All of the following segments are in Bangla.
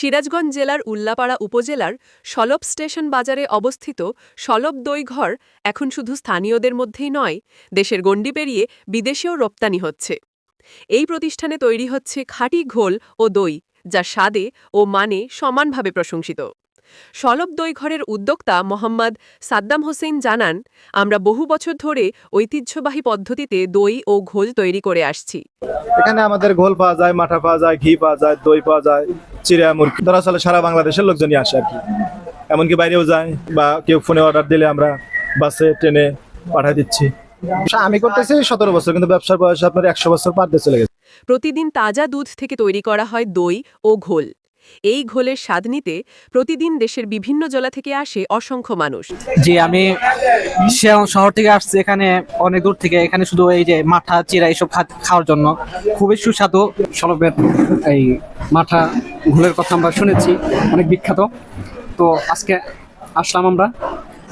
সিরাজগঞ্জ জেলার উল্লাপাড়া উপজেলার সলব স্টেশন বাজারে অবস্থিত সলব দইঘর এখন শুধু স্থানীয়দের মধ্যেই নয়, দেশের গণ্ডি পেরিয়ে বিদেশেও রপ্তানি হচ্ছে। এই প্রতিষ্ঠানে তৈরি হচ্ছে খাঁটি ঘোল ও দই, যা স্বাদে ও মানে সমানভাবে প্রশংসিত। সলব দইঘরের উদ্যোক্তা মোহাম্মদ সাদ্দাম হোসেন জানান আমরা বহু বছর ধরে ঐতিহ্যবাহী পদ্ধতিতে দই ও ঘোল তৈরি করে আসছি। এখানে আমাদের ঘোল পাওয়া যায় মাঠা পাওয়া যায় ঘি পাওয়া যায় দই পাওয়া যায় চিড়া মুরগি সারা বাংলাদেশের লোকজনই আসে আর কি। এমনকি বাইরেও যায় বা কেউ ফোনে অর্ডার দিলে আমরা বাসে ট্রেনে পাঠিয়ে দিচ্ছি। আমি করতেছি সতেরো বছর কিন্তু ব্যবসার বয়স আপনার একশো বছর পার দিয়ে চলে গেছে। প্রতিদিন তাজা দুধ থেকে তৈরি করা হয় দই ও ঘোল। এই ঘোলের স্বাদ নিতে প্রতিদিন দেশের বিভিন্ন জেলা থেকে আসে অসংখ্য মানুষ। জি আমি শহর থেকে আসছি এখানে অনেক দূর থেকে এখানে শুধু এই যে মাঠা চিরা এইসব খাওয়ার জন্য। খুবই সুস্বাদু সলবের এই মাঠা ঘোলের কথা আমরা শুনেছি অনেক বিখ্যাত। তো আজকে আসলাম আমরা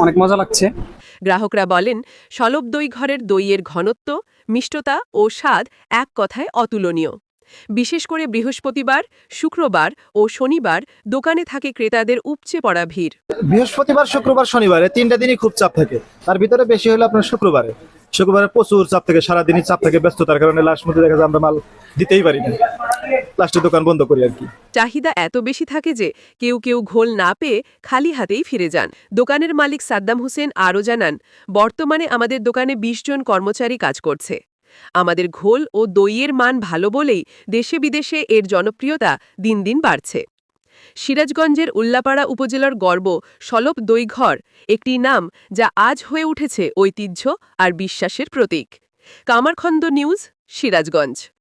অনেক মজা লাগছে। গ্রাহকরা বলেন সলব দই ঘরের দইয়ের ঘনত্ব মিষ্টতা ও স্বাদ এক কথায় অতুলনীয়। বিশেষ করে বৃহস্পতিবার শুক্রবার ও শনিবার দোকানে থাকে ক্রেতাদের উপচে পড়া ভিড়। বৃহস্পতিবার শুক্রবার শনিবারে তিনটা দিনই খুব চাপ থাকে। তার ভিতরে বেশি হলো আপনার শুক্রবারে। শুক্রবারে প্রচুর চাপ থাকে সারাদিনই চাপ থাকে ব্যস্ততার কারণে লাস্ট মধ্যে দেখা যায় আমরা মাল দিতেই পারি না। লাস্টে দোকান বন্ধ করি আর কি। চাহিদা এত বেশি থাকে যে কেউ কেউ ঘোল না পেয়ে খালি হাতেই ফিরে যান। দোকানের মালিক সাদ্দাম হোসেন আরও জানান বর্তমানে আমাদের দোকানে ২০ জন কর্মচারী কাজ করছে। আমাদের ঘোল ও দইয়ের মান ভালো বলেই দেশে বিদেশে এর জনপ্রিয়তা দিন দিন বাড়ছে। সিরাজগঞ্জের উল্লাপাড়া উপজেলার গর্ব সলব দইঘর একটি নাম যা আজ হয়ে উঠেছে ঐতিহ্য আর বিশ্বাসের প্রতীক। কামারখন্দ নিউজ, সিরাজগঞ্জ।